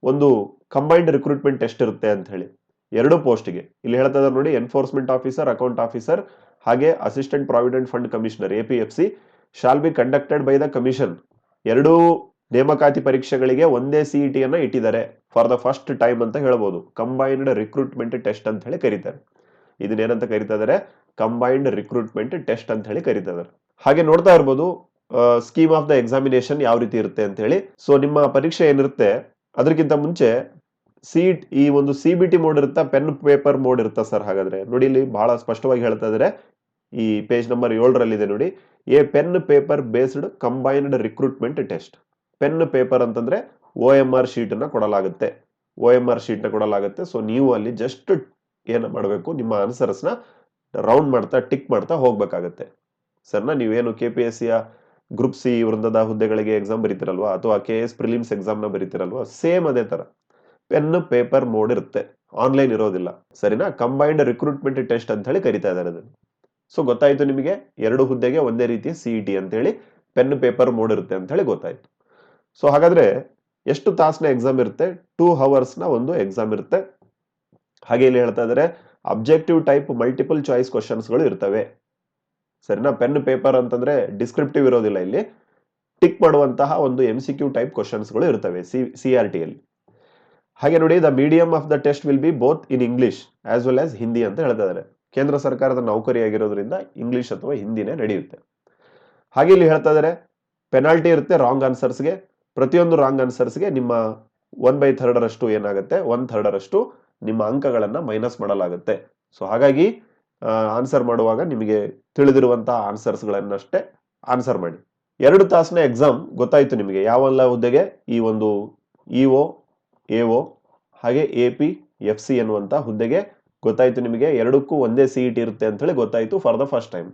ಒಂದು ಕಂಬೈನ್ಡ್ ರಿಕ್ರೂಟ್ಮೆಂಟ್ ಟೆಸ್ಟ್ ಇರುತ್ತೆ ಅಂತ ಹೇಳಿ. ಎರಡು ಪೋಸ್ಟ್ಗೆ ಇಲ್ಲಿ ಹೇಳ್ತಾ ಇದ್ದಾರೆ ನೋಡಿ ಎನ್ಫೋರ್ಸ್ಮೆಂಟ್ ಆಫೀಸರ್ ಅಕೌಂಟ್ ಆಫೀಸರ್ ಹಾಗೆ assistant provident fund commissioner A P F C shall be conducted by the commission ಎರಡೂ ನೇಮಕಾತಿ ಪರೀಕ್ಷೆಗಳಿಗೆ ಒಂದೇ ಸಿ ಇ ಟಿಯನ್ನು ಇಟ್ಟಿದ್ದಾರೆ. ಫಾರ್ ದ ಫಸ್ಟ್ ಟೈಮ್ ಅಂತ ಹೇಳ್ಬೋದು. ಕಂಬೈನ್ಡ್ ರಿಕ್ರೂಟ್ಮೆಂಟ್ ಟೆಸ್ಟ್ ಅಂತ ಹೇಳಿ ಕರೀತಾರೆ. ಇದನ್ನೇನಂತ ಕರಿತಾ ಇದಾರೆ? ಕಂಬೈನ್ಡ್ ರಿಕ್ರೂಟ್ಮೆಂಟ್ ಟೆಸ್ಟ್ ಅಂತ ಹೇಳಿ ಕರಿತಾ ಇದಾರೆ. ಹಾಗೆ ನೋಡ್ತಾ ಇರ್ಬೋದು ಸ್ಕೀಮ್ ಆಫ್ ದ ಎಕ್ಸಾಮಿನೇಷನ್ ಯಾವ ರೀತಿ ಇರುತ್ತೆ ಅಂತ ಹೇಳಿ. ಸೊ ನಿಮ್ಮ ಪರೀಕ್ಷೆ ಏನಿರುತ್ತೆ, ಅದಕ್ಕಿಂತ ಮುಂಚೆ ಸೀಟ್ ಈ ಒಂದು ಸಿ ಬಿ ಟಿ ಮೋಡ್ ಇರುತ್ತಾ ಪೆನ್ ಪೇಪರ್ ಮೋಡ್ ಇರುತ್ತಾ ಸರ್ ಹಾಗಾದ್ರೆ ನೋಡಿ ಇಲ್ಲಿ ಬಹಳ ಸ್ಪಷ್ಟವಾಗಿ ಹೇಳ್ತಾ ಇದ್ದಾರೆ ಈ ಪೇಜ್ ನಂಬರ್ ಏಳರಲ್ಲಿದೆ ನೋಡಿ. A pen paper based combined recruitment test pen paper ಅಂತಂದ್ರೆ ಓ ಎಂ ಆರ್ ಶೀಟನ್ನು ಕೊಡಲಾಗುತ್ತೆ. ಓ ಎಂ ಆರ್ ಶೀಟ್ನ ಕೊಡಲಾಗುತ್ತೆ. ಸೊ ನೀವು ಅಲ್ಲಿ ಜಸ್ಟ್ ಏನು ಮಾಡಬೇಕು? ನಿಮ್ಮ ಆನ್ಸರ್ಸ್ನ ರೌಂಡ್ ಮಾಡ್ತಾ ಟಿಕ್ ಮಾಡ್ತಾ ಹೋಗ್ಬೇಕಾಗತ್ತೆ. ಸರ್ನ, ನೀವೇನು ಕೆ ಪಿ ಎಸ್ ಸಿಯ ಗ್ರೂಪ್ ಸಿ ವೃಂದದ ಹುದ್ದೆಗಳಿಗೆ ಎಕ್ಸಾಮ್ ಬರೀತಿರಲ್ವಾ? ಅಥವಾ ಕೆ ಎಸ್ ಪ್ರಿಲಿಮ್ಸ್ ಎಕ್ಸಾಮ್ನ ಬರೀತಿರಲ್ವಾ? ಸೇಮ್ ಅದೇ ತರ. ಪೆನ್ ಪೇಪರ್ ಮೋಡ್ ಇರುತ್ತೆ ಆನ್ಲೈನ್ ಇರೋದಿಲ್ಲ. ಸರಿನಾ? ಕಂಬೈನ್ಡ್ ರಿಕ್ರೂಟ್ಮೆಂಟ್ ಟೆಸ್ಟ್ ಅಂತ ಹೇಳಿ ಕರಿತಾ ಇದ್ದಾರೆ ಅದನ್ನು. ಸೊ ಗೊತ್ತಾಯ್ತು ನಿಮಗೆ? ಎರಡು ಹುದ್ದೆಗೆ ಒಂದೇ ರೀತಿಯ ಸಿ ಇ ಟಿ ಅಂತ ಹೇಳಿ ಪೆನ್ ಪೇಪರ್ ಮೋಡ್ ಇರುತ್ತೆ ಅಂತ ಹೇಳಿ ಗೊತ್ತಾಯ್ತು. ಸೊ ಹಾಗಾದ್ರೆ, ಎಷ್ಟು ತಾಸಿನ ಎಕ್ಸಾಮ್ ಇರುತ್ತೆ? ಟೂ ನ ಒಂದು ಎಕ್ಸಾಮ್ ಇರುತ್ತೆ. ಹಾಗೆ ಇಲ್ಲಿ ಹೇಳ್ತಾ ಇದ್ದಾರೆ ಅಬ್ಜೆಕ್ಟಿವ್ ಟೈಪ್ ಮಲ್ಟಿಪಲ್ ಚಾಯ್ಸ್ ಕ್ವಶನ್ಸ್ಗಳು ಇರ್ತವೆ. ಸರಿನಾ? ಪೆನ್ ಪೇಪರ್ ಅಂತಂದ್ರೆ ಡಿಸ್ಕ್ರಿಪ್ಟಿವ್ ಇರೋದಿಲ್ಲ ಇಲ್ಲಿ. ಟಿಕ್ ಮಾಡುವಂತಹ ಒಂದು ಎಂ ಸಿ ಕ್ಯೂ ಟೈಪ್ ಕ್ವಶನ್ಸ್ಗಳು ಇರ್ತವೆ ಸಿ ಆರ್ ಟಿಯಲ್ಲಿ ಹಾಗೆ ನೋಡಿ the medium of the test will be both in English as well as Hindi ಅಂತ ಹೇಳ್ತಾ ಇದ್ದಾರೆ ಕೇಂದ್ರ ಸರ್ಕಾರದ ನೌಕರಿ ಆಗಿರೋದ್ರಿಂದ ಇಂಗ್ಲಿಷ್ ಅಥವಾ ಹಿಂದಿನೇ ನಡೆಯುತ್ತೆ. ಹಾಗೆ ಇಲ್ಲಿ ಹೇಳ್ತಾ ಇದ್ದಾರೆ ಪೆನಾಲ್ಟಿ ಇರುತ್ತೆ ರಾಂಗ್ ಆನ್ಸರ್ಸ್ಗೆ ಪ್ರತಿಯೊಂದು ರಾಂಗ್ ಆನ್ಸರ್ಸ್ಗೆ ನಿಮ್ಮ ಒನ್ ಬೈ ಥರ್ಡರಷ್ಟು ಏನಾಗುತ್ತೆ? ಒನ್ ಥರ್ಡರಷ್ಟು ನಿಮ್ಮ ಅಂಕಗಳನ್ನು ಮೈನಸ್ ಮಾಡಲಾಗುತ್ತೆ. ಸೊ ಹಾಗಾಗಿ ಆನ್ಸರ್ ಮಾಡುವಾಗ ನಿಮಗೆ ತಿಳಿದಿರುವಂತಹ ಆನ್ಸರ್ಸ್ಗಳನ್ನಷ್ಟೇ ಆನ್ಸರ್ ಮಾಡಿ. ಎರಡು ತಾಸಿನ ಎಕ್ಸಾಮ್ ಗೊತ್ತಾಯಿತು ನಿಮಗೆ. ಯಾವೆಲ್ಲ ಹುದ್ದೆಗೆ? ಈ ಒಂದು ಇ ಒ ಎ ಒ ಹಾಗೆ ಎ ಪಿ ಎಫ್ ಸಿ ಎನ್ನುವಂಥ ಹುದ್ದೆಗೆ ಗೊತ್ತಾಯಿತು ನಿಮಗೆ. ಎರಡಕ್ಕೂ ಒಂದೇ ಸಿ ಇ ಟಿ ಇರುತ್ತೆ ಅಂತ ಹೇಳಿ ಗೊತ್ತಾಯ್ತು for the first time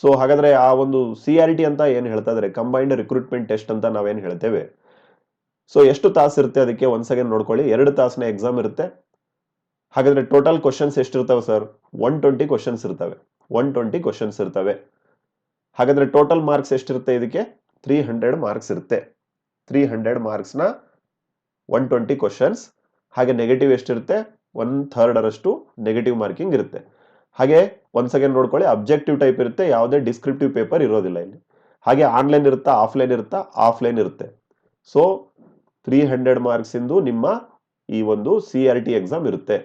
so ಹಾಗಾದರೆ ಆ ಒಂದು ಸಿ ಆರ್ ಟಿ ಅಂತ ಏನು ಹೇಳ್ತಾ ಇದ್ದಾರೆ? ಕಂಬೈನ್ಡ್ ರಿಕ್ರೂಟ್ಮೆಂಟ್ ಟೆಸ್ಟ್ ಅಂತ ನಾವೇನು ಹೇಳ್ತೇವೆ? ಸೊ ಎಷ್ಟು ತಾಸು ಇರುತ್ತೆ? ಅದಕ್ಕೆ ಒಂದು ಸೆಕೆಂಡ್ ನೋಡ್ಕೊಳ್ಳಿ. ಎರಡು ತಾಸಿನ ಎಕ್ಸಾಮ್ ಇರುತ್ತೆ. ಹಾಗಾದ್ರೆ ಟೋಟಲ್ ಕ್ವಶನ್ಸ್ ಎಷ್ಟಿರ್ತವೆ ಸರ್ ಒನ್ ಟ್ವೆಂಟಿ ಕ್ವಶನ್ಸ್ ಇರ್ತವೆ. ಒನ್ ಟ್ವೆಂಟಿ ಕ್ವಶನ್ಸ್ ಇರ್ತವೆ. ಹಾಗಾದ್ರೆ ಟೋಟಲ್ ಮಾರ್ಕ್ಸ್ ಎಷ್ಟಿರುತ್ತೆ ಇದಕ್ಕೆ? ತ್ರೀ ಹಂಡ್ರೆಡ್ ಮಾರ್ಕ್ಸ್ ಇರುತ್ತೆ. ತ್ರೀ ಹಂಡ್ರೆಡ್ ಮಾರ್ಕ್ಸ್ನ ಒನ್ ಟ್ವೆಂಟಿ ಕ್ವಶನ್ಸ್ ಹಾಗೆ ನೆಗೆಟಿವ್ ಎಷ್ಟಿರುತ್ತೆ? ಒನ್ ಥರ್ಡ್ ಅರಷ್ಟು ನೆಗೆಟಿವ್ ಮಾರ್ಕಿಂಗ್ ಇರುತ್ತೆ. ಹಾಗೆ ಒಂದ್ ಸೆಕೆಂಡ್ ನೋಡ್ಕೊಳ್ಳಿ ಅಬ್ಜೆಕ್ಟಿವ್ ಟೈಪ್ ಇರುತ್ತೆ, ಯಾವುದೇ ಡಿಸ್ಕ್ರಿಪ್ಟಿವ್ ಪೇಪರ್ ಇರೋದಿಲ್ಲ ಇಲ್ಲಿ. ಹಾಗೆ ಆನ್ಲೈನ್ ಇರುತ್ತಾ ಆಫ್ಲೈನ್ ಇರುತ್ತಾ ಆಫ್ಲೈನ್ ಇರುತ್ತೆ. ಸೊ ತ್ರೀ ಹಂಡ್ರೆಡ್ ಮಾರ್ಕ್ಸ್ ಇಂದು ನಿಮ್ಮ ಈ ಒಂದು ಸಿ ಆರ್ ಟಿ ಎಕ್ಸಾಮ್ ಇರುತ್ತೆ.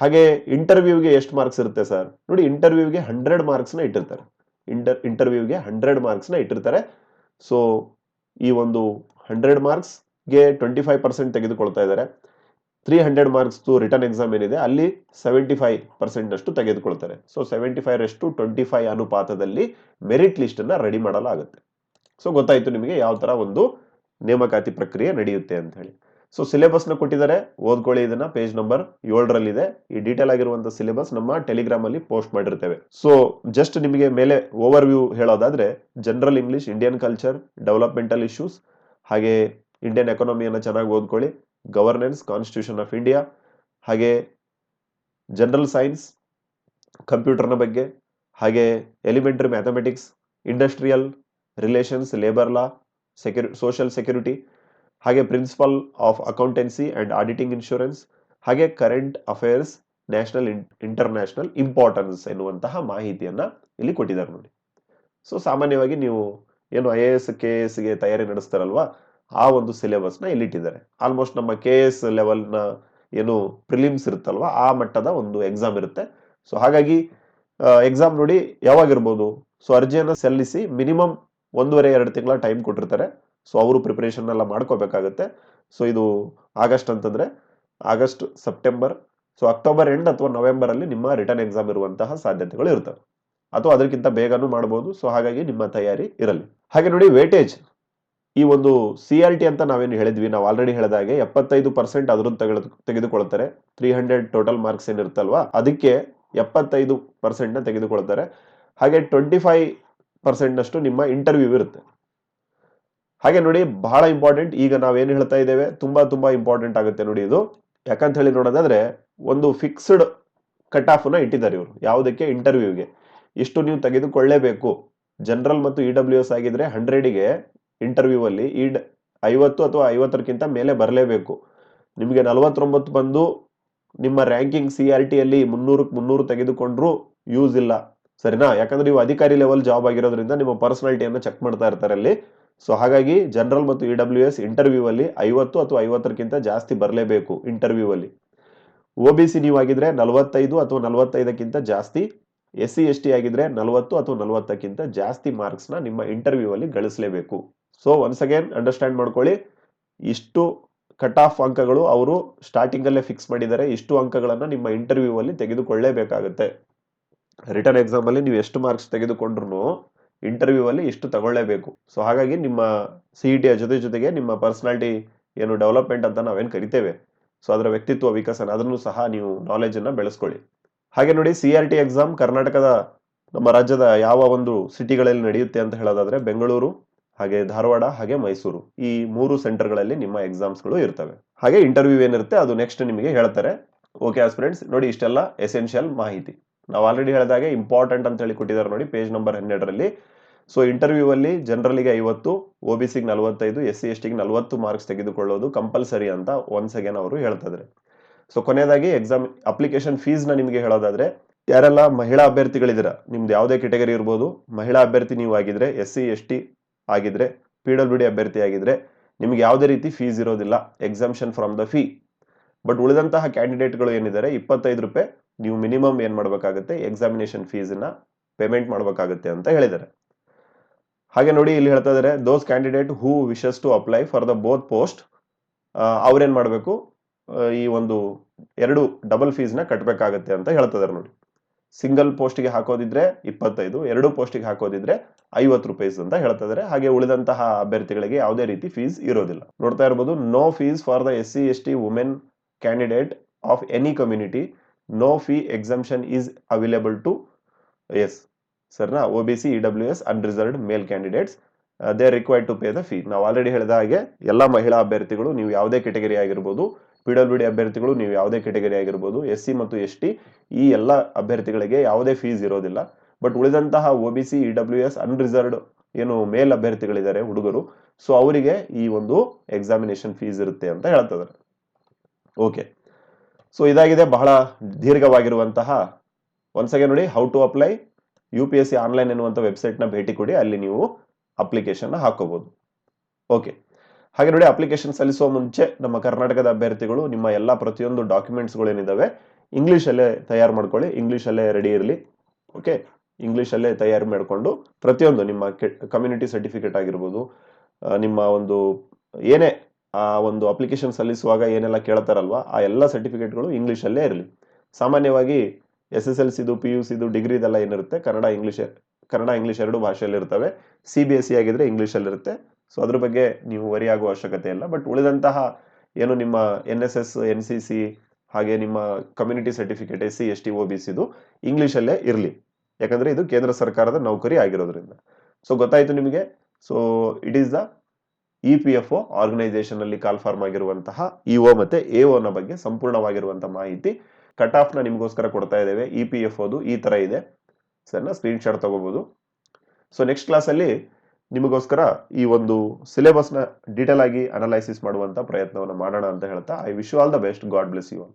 ಹಾಗೆ ಇಂಟರ್ವ್ಯೂಗೆ ಎಷ್ಟು ಮಾರ್ಕ್ಸ್ ಇರುತ್ತೆ ಸರ್ ನೋಡಿ ಇಂಟರ್ವ್ಯೂಗೆ ಹಂಡ್ರೆಡ್ ಮಾರ್ಕ್ಸ್ನ ಇಟ್ಟಿರ್ತಾರೆ. ಇಂಟರ್ ಇಂಟರ್ವ್ಯೂಗೆ ಹಂಡ್ರೆಡ್ ಮಾರ್ಕ್ಸ್ನ ಇಟ್ಟಿರ್ತಾರೆ. ಸೊ ಈ ಒಂದು ಹಂಡ್ರೆಡ್ ಮಾರ್ಕ್ಸ್ಗೆ ಟ್ವೆಂಟಿ ಫೈವ್ ಪರ್ಸೆಂಟ್ ತೆಗೆದುಕೊಳ್ತಾ ಇದ್ದಾರೆ. ತ್ರೀ ಹಂಡ್ರೆಡ್ ಮಾರ್ಕ್ಸ್ದು ರಿಟರ್ನ್ ಎಕ್ಸಾಮ್ ಏನಿದೆ, ಅಲ್ಲಿ ಸೆವೆಂಟಿ ಫೈವ್ ಪರ್ಸೆಂಟ್ ಅಷ್ಟು ತೆಗೆದುಕೊಳ್ತಾರೆ. ಸೊ ಸೆವೆಂಟಿ ಫೈವ್ ರಷ್ಟು ಟ್ವೆಂಟಿ ಫೈವ್ ಅನುಪಾತದಲ್ಲಿ ಮೆರಿಟ್ ಲಿಸ್ಟ್ ಅನ್ನ ರೆಡಿ ಮಾಡಲಾಗುತ್ತೆ. ಸೊ ಗೊತ್ತಾಯ್ತು ನಿಮಗೆ ಯಾವ ತರ ಒಂದು ನೇಮಕಾತಿ ಪ್ರಕ್ರಿಯೆ ನಡೆಯುತ್ತೆ ಅಂತ ಹೇಳಿ. ಸೊ ಸಿಲೆಬಸ್ನ ಕೊಟ್ಟಿದ್ದಾರೆ. ಓದ್ಕೊಳ್ಳಿ ಇದನ್ನ. ಪೇಜ್ ನಂಬರ್ ಏಳರಲ್ಲಿದೆ. ಈ ಡೀಟೇಲ್ ಆಗಿರುವಂತಹ ಸಿಲೆಬಸ್ ನಮ್ಮ ಟೆಲಿಗ್ರಾಮ್ ಅಲ್ಲಿ ಪೋಸ್ಟ್ ಮಾಡಿರ್ತೇವೆ. ಸೊ ಜಸ್ಟ್ ನಿಮಗೆ ಮೇಲೆ ಓವರ್ ವ್ಯೂ ಹೇಳೋದಾದ್ರೆ general English Indian culture developmental issues ಹಾಗೆ ಇಂಡಿಯನ್ ಎಕಾನಮಿಯನ್ನು ಚೆನ್ನಾಗಿ ಓದ್ಕೊಳ್ಳಿ. ಗವರ್ನೆನ್ಸ್ ಕಾನ್ಸ್ಟಿಟ್ಯೂಷನ್ ಆಫ್ ಇಂಡಿಯಾ ಹಾಗೆ ಜನರಲ್ ಸೈನ್ಸ್ ಕಂಪ್ಯೂಟರ್ನ ಬಗ್ಗೆ, ಹಾಗೆ elementary mathematics industrial relations labour law security social security ಹಾಗೆ principle of accountancy and auditing insurance ಹಾಗೆ current affairs national international importance ಎನ್ನುವಂತಹ ಮಾಹಿತಿಯನ್ನ ಇಲ್ಲಿ ಕೊಟ್ಟಿದ್ದಾರೆ ನೋಡಿ. ಸೊ ಸಾಮಾನ್ಯವಾಗಿ ನೀವು ಏನು ಐ ಎ ಎಸ್ ಕೆ ಎಸ್ಗೆ ತಯಾರಿ ನಡೆಸ್ತಾರಲ್ವಾ, ಆ ಒಂದು ಸಿಲೆಬಸ್ನ ಇಲ್ಲಿಟ್ಟಿದ್ದಾರೆ. ಆಲ್ಮೋಸ್ಟ್ ನಮ್ಮ ಕೆ ಎಸ್ ಲೆವೆಲ್ನ ಏನು ಪ್ರಿಲಿಮ್ಸ್ ಇರುತ್ತಲ್ವಾ, ಆ ಮಟ್ಟದ ಒಂದು ಎಕ್ಸಾಮ್ ಇರುತ್ತೆ. ಸೊ ಹಾಗಾಗಿ ಎಕ್ಸಾಮ್ ನೋಡಿ ಯಾವಾಗಿರ್ಬೋದು? ಸೊ ಅರ್ಜಿಯನ್ನು ಸಲ್ಲಿಸಿ ಮಿನಿಮಮ್ ಒಂದೂವರೆ, ಎರಡು ತಿಂಗಳ ಟೈಮ್ ಕೊಟ್ಟಿರ್ತಾರೆ. ಸೊ ಅವರು ಪ್ರಿಪ್ರೇಷನ್ ಎಲ್ಲ ಮಾಡ್ಕೋಬೇಕಾಗತ್ತೆ. ಸೊ ಇದು ಆಗಸ್ಟ್ ಅಂತಂದ್ರೆ August September so October end ಅಥವಾ ನವೆಂಬರ್ ಅಲ್ಲಿ ನಿಮ್ಮ ರಿಟರ್ನ್ ಎಕ್ಸಾಮ್ ಇರುವಂತಹ ಸಾಧ್ಯತೆಗಳು ಇರ್ತವೆ. ಅಥವಾ ಅದಕ್ಕಿಂತ ಬೇಗನೂ ಮಾಡಬಹುದು ಸೊ ಹಾಗಾಗಿ ನಿಮ್ಮ ತಯಾರಿ ಇರಲಿ. ಹಾಗೆ ನೋಡಿ ವೇಟೇಜ್ ಈ ಒಂದು ಸಿ ಆರ್ ಟಿ ಅಂತ ನಾವೇನು ಹೇಳಿದ್ವಿ, ನಾವು ಆಲ್ರೆಡಿ ಹೇಳಿದಾಗೆ ಎಪ್ಪತ್ತೈದು ಪರ್ಸೆಂಟ್ ಅದ್ರದ್ದು ತೆಗೆದು, ತೆಗೆದುಕೊಳ್ತಾರೆ. ತ್ರೀ ಹಂಡ್ರೆಡ್ ಟೋಟಲ್ ಮಾರ್ಕ್ಸ್ ಏನಿರುತ್ತಲ್ವಾ ಅದಕ್ಕೆ ಎಪ್ಪತ್ತೈದು ಪರ್ಸೆಂಟ್ನ ತೆಗೆದುಕೊಳ್ತಾರೆ. ಹಾಗೆ ಟ್ವೆಂಟಿ ಫೈವ್ ಪರ್ಸೆಂಟ್ನಷ್ಟು ನಿಮ್ಮ ಇಂಟರ್ವ್ಯೂ ಇರುತ್ತೆ. ಹಾಗೆ ನೋಡಿ, ಬಹಳ ಇಂಪಾರ್ಟೆಂಟ್ ಈಗ ನಾವೇನು ಹೇಳ್ತಾ ಇದ್ದೇವೆ, ತುಂಬಾ ತುಂಬಾ ಇಂಪಾರ್ಟೆಂಟ್ ಆಗುತ್ತೆ ನೋಡಿ ಇದು. ಯಾಕಂತ ಹೇಳಿ ನೋಡೋದಾದ್ರೆ, ಒಂದು ಫಿಕ್ಸ್ಡ್ ಕಟ್ ಆಫ್ನ ಇಟ್ಟಿದ್ದಾರೆ ಇವರು. ಯಾವುದಕ್ಕೆ? ಇಂಟರ್ವ್ಯೂಗೆ ಇಷ್ಟು ನೀವು ತೆಗೆದುಕೊಳ್ಳೇಬೇಕು. ಜನರಲ್ ಮತ್ತು ಇ ಡಬ್ಲ್ಯೂ ಎಸ್ ಆಗಿದ್ರೆ ಹಂಡ್ರೆಡ್ಗೆ ಇಂಟರ್ವ್ಯೂ ಅಲ್ಲಿ ಈ ಐವತ್ತು ಅಥವಾ ಐವತ್ತರಕ್ಕಿಂತ ಮೇಲೆ ಬರಲೇಬೇಕು. ನಿಮಗೆ ನಲವತ್ತೊಂಬತ್ತು ಬಂದು ನಿಮ್ಮ ರ್ಯಾಂಕಿಂಗ್ ಸಿ ಆರ್ ಟಿಯಲ್ಲಿ ಮುನ್ನೂರಕ್ಕೆ ಮುನ್ನೂರು ತೆಗೆದುಕೊಂಡ್ರು ಯೂಸ್ ಇಲ್ಲ. ಸರಿನಾ? ಯಾಕಂದ್ರೆ ನೀವು ಅಧಿಕಾರಿ ಲೆವೆಲ್ ಜಾಬ್ ಆಗಿರೋದ್ರಿಂದ ನಿಮ್ಮ ಪರ್ಸನಾಲಿಟಿಯನ್ನು ಚೆಕ್ ಮಾಡ್ತಾ ಇರ್ತಾರೆ ಅಲ್ಲಿ. ಸೊ ಹಾಗಾಗಿ ಜನರಲ್ ಮತ್ತು ಇ ಡಬ್ಲ್ಯೂ ಎಸ್ ಇಂಟರ್ವ್ಯೂ ಅಲ್ಲಿ ಐವತ್ತು ಅಥವಾ ಐವತ್ತರಕ್ಕಿಂತ ಜಾಸ್ತಿ ಬರಲೇಬೇಕು ಇಂಟರ್ವ್ಯೂ ಅಲ್ಲಿ. ಒ ಬಿ ಸಿ ನೀವು ಆಗಿದ್ರೆ ನಲವತ್ತೈದು ಅಥವಾ ನಲವತ್ತೈದಕ್ಕಿಂತ ಜಾಸ್ತಿ ಎಸ್ ಸಿ ಎಸ್ ಟಿ ಆಗಿದ್ರೆ ನಲವತ್ತು ಅಥವಾ ನಲವತ್ತಕ್ಕಿಂತ ಜಾಸ್ತಿ ಮಾರ್ಕ್ಸ್ನ ನಿಮ್ಮ ಇಂಟರ್ವ್ಯೂ ಅಲ್ಲಿ ಗಳಿಸಲೇಬೇಕು. ಸೊ ಒನ್ಸ್ ಅಗೇನ್ ಅಂಡರ್ಸ್ಟ್ಯಾಂಡ್ ಮಾಡ್ಕೊಳ್ಳಿ, ಇಷ್ಟು ಕಟ್ ಆಫ್ ಅಂಕಗಳು ಅವರು ಸ್ಟಾರ್ಟಿಂಗ್ ಅಲ್ಲೇ ಫಿಕ್ಸ್ ಮಾಡಿದ್ದಾರೆ, ಇಷ್ಟು ಅಂಕಗಳನ್ನು ನಿಮ್ಮ ಇಂಟರ್ವ್ಯೂ ಅಲ್ಲಿ ತೆಗೆದುಕೊಳ್ಳೇಬೇಕಾಗುತ್ತೆ. ರಿಟರ್ನ್ ಎಕ್ಸಾಮ್ ಅಲ್ಲಿ ನೀವು ಎಷ್ಟು ಮಾರ್ಕ್ಸ್ ತೆಗೆದುಕೊಂಡ್ರು ಇಂಟರ್ವ್ಯೂ ಅಲ್ಲಿ ಇಷ್ಟು ತಗೊಳ್ಳೇಬೇಕು. ಸೊ ಹಾಗಾಗಿ ನಿಮ್ಮ ಸಿ ಟಿಯ ಜೊತೆ ಜೊತೆಗೆ ನಿಮ್ಮ ಪರ್ಸನಾಲಿಟಿ ಏನು ಡೆವಲಪ್ಮೆಂಟ್ ಅಂತ ನಾವೇನು ಕರಿತೇವೆ. ಸೊ ಅದರ ವ್ಯಕ್ತಿತ್ವ ವಿಕಸನ, ಅದನ್ನು ಸಹ ನೀವು ನಾಲೆಜ್ ಅನ್ನ ಬೆಳೆಸ್ಕೊಳ್ಳಿ. ಹಾಗೆ ನೋಡಿ ಸಿ ಆರ್ ಟಿ ಎಕ್ಸಾಮ್ ಕರ್ನಾಟಕದ ನಮ್ಮ ರಾಜ್ಯದ ಯಾವ ಒಂದು ಸಿಟಿಗಳಲ್ಲಿ ನಡೆಯುತ್ತೆ ಅಂತ ಹೇಳೋದಾದ್ರೆ ಬೆಂಗಳೂರು, ಹಾಗೆ ಧಾರವಾಡ, ಹಾಗೆ ಮೈಸೂರು. ಈ ಮೂರು ಸೆಂಟರ್ಗಳಲ್ಲಿ ನಿಮ್ಮ ಎಕ್ಸಾಮ್ಸ್ಗಳು ಇರ್ತವೆ. ಹಾಗೆ ಇಂಟರ್ವ್ಯೂ ಏನಿರುತ್ತೆ, ಅದು ನೆಕ್ಸ್ಟ್ ನಿಮಗೆ ಹೇಳ್ತಾರೆ. ಓಕೆ ಆಸ್ಪಿರೆಂಟ್ಸ್ ನೋಡಿ, ಇಷ್ಟೆಲ್ಲ ಎಸೆನ್ಷಿಯಲ್ ಮಾಹಿತಿ. ನಾವು ಆಲ್ರೆಡಿ ಹೇಳಿದಾಗೆ ಇಂಪಾರ್ಟೆಂಟ್ ಅಂತ ಹೇಳಿ ಕೊಟ್ಟಿದ್ದಾರೆ ನೋಡಿ ಪೇಜ್ ನಂಬರ್ ಹನ್ನೆರಡರಲ್ಲಿ. ಸೊ ಇಂಟರ್ವ್ಯೂ ಅಲ್ಲಿ ಜನರಲ್ಗೆ ಐವತ್ತು ಒ ಬಿ ಸಿಗೆ ನಲವತ್ತೈದು ಎಸ್ ಸಿ ಎಸ್ ಟಿಗೆ ನಲವತ್ತು ಮಾರ್ಕ್ಸ್ ತೆಗೆದುಕೊಳ್ಳೋದು ಕಂಪಲ್ಸರಿ ಅಂತ ಒನ್ಸ್ ಅಗೇನ್ ಅವರು ಹೇಳ್ತಾ ಇದ್ದಾರೆ. ಸೊ ಕೊನೆಯದಾಗಿ ಎಕ್ಸಾಮ್ ಅಪ್ಲಿಕೇಶನ್ ಫೀಸ್ನ ನಿಮಗೆ ಹೇಳೋದಾದ್ರೆ, ಯಾರೆಲ್ಲ ಮಹಿಳಾ ಅಭ್ಯರ್ಥಿಗಳಿದ್ದೀರಾ, ನಿಮ್ದು ಯಾವುದೇ ಕೆಟಗರಿ ಇರ್ಬೋದು, ಮಹಿಳಾ ಅಭ್ಯರ್ಥಿ ನೀವು ಆಗಿದ್ರೆ ಎಸ್ ಸಿ ಎಸ್ ಟಿ ಆಗಿದ್ರೆ ಪಿ ಡಬ್ಲ್ಯೂ ಡಿ ಅಭ್ಯರ್ಥಿ ಆಗಿದ್ರೆ, ನಿಮ್ಗೆ ಯಾವುದೇ ರೀತಿ ಫೀಸ್ ಇರೋದಿಲ್ಲ exemption from the fee but ಉಳಿದಂತಹ ಕ್ಯಾಂಡಿಡೇಟ್ಗಳು ಏನಿದ್ದಾರೆ, ಇಪ್ಪತ್ತೈದು ರೂಪಾಯಿ ನೀವು ಮಿನಿಮಮ್ ಏನ್ ಮಾಡಬೇಕಾಗುತ್ತೆ? ಎಕ್ಸಾಮಿನೇಷನ್ ಫೀಸನ್ನ ಪೇಮೆಂಟ್ ಮಾಡಬೇಕಾಗುತ್ತೆ ಅಂತ ಹೇಳಿದ್ದಾರೆ. ಹಾಗೆ ನೋಡಿ ಇಲ್ಲಿ ಹೇಳ್ತಾ ಇದ್ದಾರೆ those candidate who wishes to apply for the both post ಅವ್ರೇನು ಮಾಡಬೇಕು? ಈ ಒಂದು ಎರಡು ಡಬಲ್ ಫೀಸ್ನ ಕಟ್ಟಬೇಕಾಗತ್ತೆ ಅಂತ ಹೇಳ್ತಾ ಇದ್ದಾರೆ ನೋಡಿ. ಸಿಂಗಲ್ ಪೋಸ್ಟ್ಗೆ ಹಾಕೋದಿದ್ರೆ ಇಪ್ಪತ್ತೈದು, ಎರಡು ಪೋಸ್ಟಿಗೆ ಹಾಕೋದಿದ್ರೆ ಐವತ್ತು ರುಪೀಸ್ ಅಂತ ಹೇಳ್ತಾ ಇದ್ದಾರೆ. ಹಾಗೆ ಉಳಿದಂತಹ ಅಭ್ಯರ್ಥಿಗಳಿಗೆ ಯಾವುದೇ ರೀತಿ ಫೀಸ್ ಇರೋದಿಲ್ಲ. ನೋಡ್ತಾ ಇರ್ಬೋದು no fees for the S C S T women candidate of any community no fee exemption is available to S ಸರ್ನಾ O B C E W S unreserved male candidates they required to pay the fee ನಾವು ಆಲ್ರೆಡಿ ಹೇಳಿದ ಹಾಗೆ, ಎಲ್ಲ ಮಹಿಳಾ ಅಭ್ಯರ್ಥಿಗಳು ನೀವು ಯಾವುದೇ ಕೆಟಗರಿ ಆಗಿರ್ಬೋದು ಪಿ ಡಬ್ಲ್ಯೂ ಡಿ ಅಭ್ಯರ್ಥಿಗಳು ನೀವು ಯಾವುದೇ ಕೆಟಗರಿ ಆಗಿರ್ಬೋದು ಎಸ್ ಸಿ ಮತ್ತು ಎಸ್ ಟಿ ಈ ಎಲ್ಲ ಅಭ್ಯರ್ಥಿಗಳಿಗೆ ಯಾವುದೇ ಫೀಸ್ ಇರೋದಿಲ್ಲ. But ಉಳಿದಂತಹ O B C E W S unreserved ಏನು ಮೇಲ್ ಅಭ್ಯರ್ಥಿಗಳಿದ್ದಾರೆ, ಹುಡುಗರು ಸೊ ಅವರಿಗೆ ಈ ಒಂದು ಎಕ್ಸಾಮಿನೇಷನ್ ಫೀಸ್ ಇರುತ್ತೆ ಅಂತ ಹೇಳ್ತಾ ಓಕೆ ಸೊ ಇದಾಗಿದೆ ಬಹಳ ದೀರ್ಘವಾಗಿರುವಂತಹ ಒಂದ್ಸಗೆ ನೋಡಿ how to apply U P S C online ಎನ್ನುವಂಥ ವೆಬ್ಸೈಟ್ನ ಭೇಟಿ ಕೊಡಿ, ಅಲ್ಲಿ ನೀವು ಅಪ್ಲಿಕೇಶನ್ ಹಾಕೋಬಹುದು ಓಕೆ ಹಾಗೆ ನೋಡಿ ಅಪ್ಲಿಕೇಶನ್ ಸಲ್ಲಿಸುವ ಮುಂಚೆ ನಮ್ಮ ಕರ್ನಾಟಕದ ಅಭ್ಯರ್ಥಿಗಳು, ನಿಮ್ಮ ಎಲ್ಲ ಪ್ರತಿಯೊಂದು ಡಾಕ್ಯುಮೆಂಟ್ಸ್ಗಳು ಏನಿದಾವೆ ಇಂಗ್ಲೀಷಲ್ಲೇ ತಯಾರು ಮಾಡ್ಕೊಳ್ಳಿ ಇಂಗ್ಲೀಷಲ್ಲೇ ರೆಡಿ ಇರಲಿ. ಓಕೆ ಇಂಗ್ಲೀಷಲ್ಲೇ ತಯಾರು ಮಾಡಿಕೊಂಡು ಪ್ರತಿಯೊಂದು ನಿಮ್ಮ ಕಮ್ಯುನಿಟಿ ಸರ್ಟಿಫಿಕೇಟ್ ಆಗಿರ್ಬೋದು ನಿಮ್ಮ ಒಂದು ಏನೇ ಆ ಒಂದು ಅಪ್ಲಿಕೇಶನ್ ಸಲ್ಲಿಸುವಾಗ ಏನೆಲ್ಲ ಕೇಳ್ತಾರಲ್ವಾ? ಆ ಎಲ್ಲ ಸರ್ಟಿಫಿಕೇಟ್ಗಳು ಇಂಗ್ಲೀಷಲ್ಲೇ ಇರಲಿ. ಸಾಮಾನ್ಯವಾಗಿ ಎಸ್ ಎಸ್ ಎಲ್ ಸಿದು ಪಿ ಯು ಸಿದು ಡಿಗ್ರಿದೆಲ್ಲ ಏನಿರುತ್ತೆ? ಕನ್ನಡ ಇಂಗ್ಲೀಷ್ ಕನ್ನಡ ಇಂಗ್ಲೀಷ್ ಎರಡು ಭಾಷೆಯಲ್ಲಿರ್ತವೆ ಸಿ ಬಿ ಎಸ್ ಸಿ ಆಗಿದ್ರೆ ಇಂಗ್ಲೀಷಲ್ಲಿರುತ್ತೆ ಸೊ ಅದ್ರ ಬಗ್ಗೆ ನೀವು ವರಿ ಆಗುವ ಅವಶ್ಯಕತೆ ಇಲ್ಲ. ಬಟ್ ಉಳಿದಂತಹ ಏನು ನಿಮ್ಮ N S S N C C ಹಾಗೆ ನಿಮ್ಮ community certificate S C S T O B ಸಿದು ಇಂಗ್ಲೀಷಲ್ಲೇ ಇರಲಿ. ಯಾಕಂದ್ರೆ ಇದು ಕೇಂದ್ರ ಸರ್ಕಾರದ ನೌಕರಿ ಆಗಿರೋದ್ರಿಂದ. ಸೊ ಗೊತ್ತಾಯಿತು ನಿಮಗೆ? So it is the E P F O organisation ಅಲ್ಲಿ ಕಾಲ್ ಫಾರ್ಮ್ ಆಗಿರುವಂತಹ ಇಒ ಮತ್ತೆ ಎ ನ ಬಗ್ಗೆ ಸಂಪೂರ್ಣವಾಗಿರುವಂತಹ ಮಾಹಿತಿ ಕಟ್ನ ನಿಮಗೋಸ್ಕರ ಕೊಡ್ತಾ ಇದ್ದೇವೆ. ಇ ಪಿ ಎಫ್ ಒದು ಈ ತರ ಇದೆ. ಸರ್ನ ಸ್ಕ್ರೀನ್ ಶಾಟ್ ತಗೋಬಹುದು ಸೊ ನೆಕ್ಸ್ಟ್ ಕ್ಲಾಸ್ ಅಲ್ಲಿ ನಿಮಗೋಸ್ಕರ ಈ ಒಂದು ಸಿಲೆಬಸ್ನ ಡೀಟೇಲ್ ಆಗಿ ಅನಲೈಸಿಸ್ ಮಾಡುವಂತ ಪ್ರಯತ್ನವನ್ನು ಮಾಡೋಣ ಅಂತ ಹೇಳ್ತಾ I wish all the best God bless you all